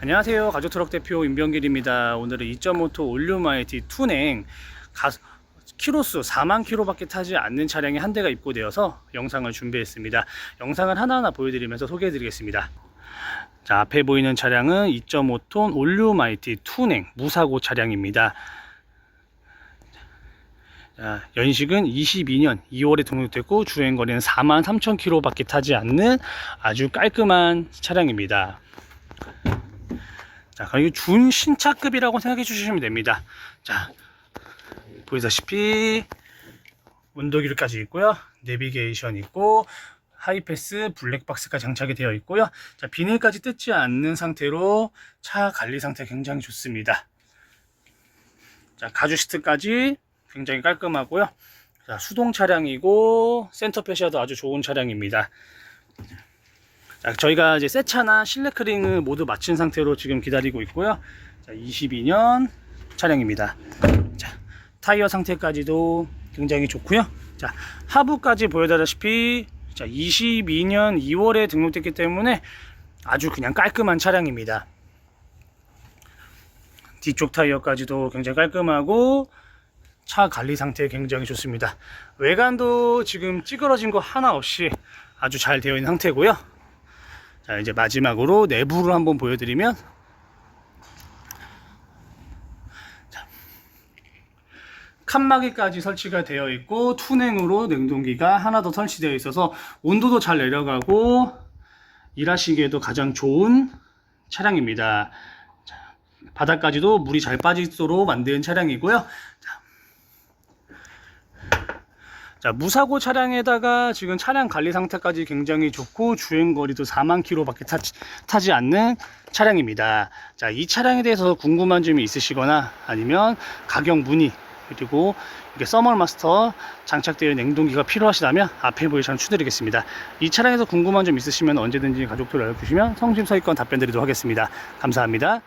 안녕하세요. 가족트럭 대표 임병길입니다. 오늘은 2.5톤 올류마이티 투냉 가, 키로수 4만 킬로밖에 타지 않는 차량이 한 대가 입고되어서 영상을 준비했습니다. 영상을 하나하나 보여드리면서 소개해 드리겠습니다. 자, 앞에 보이는 차량은 2.5톤 올류마이티 투냉 무사고 차량입니다. 자, 연식은 22년 2월에 등록됐고 주행거리는 4만 3천 킬로밖에 타지 않는 아주 깔끔한 차량입니다. 자, 그리고 준신차급이라고 생각해 주시면 됩니다. 자, 보이다시피 온도기류까지 있고요. 내비게이션 있고 하이패스 블랙박스가 장착이 되어 있고요. 자, 비닐까지 뜯지 않는 상태로 차 관리 상태 굉장히 좋습니다. 자, 가죽 시트까지 굉장히 깔끔하고요. 자, 수동 차량이고 센터 페시아도 아주 좋은 차량입니다. 자, 저희가 이제 새 차나 실내 크링을 모두 마친 상태로 지금 기다리고 있고요. 자, 22년 차량입니다. 자, 타이어 상태까지도 굉장히 좋고요. 자, 하부까지 보여드다시피 자, 22년 2월에 등록됐기 때문에 아주 그냥 깔끔한 차량입니다. 뒤쪽 타이어까지도 굉장히 깔끔하고 차 관리 상태 굉장히 좋습니다. 외관도 지금 찌그러진 거 하나 없이 아주 잘 되어 있는 상태고요. 자, 이제 마지막으로 내부를 한번 보여드리면 자, 칸막이까지 설치가 되어 있고 투냉으로 냉동기가 하나 더 설치되어 있어서 온도도 잘 내려가고 일하시기에도 가장 좋은 차량입니다. 자, 바닥까지도 물이 잘 빠지도록 만든 차량이고요. 자, 자, 무사고 차량에다가 지금 차량 관리 상태까지 굉장히 좋고 주행 거리도 4만 킬로밖에 타지, 타지 않는 차량입니다. 자, 이 차량에 대해서 궁금한 점이 있으시거나 아니면 가격 문의 그리고 이게 서멀마스터 장착되어 있는 냉동기가 필요하시다면 앞에 차량 추드리겠습니다. 이 차량에서 궁금한 점 있으시면 언제든지 가족들 연락 주시면 성심서입건 답변 드리도록 하겠습니다. 감사합니다.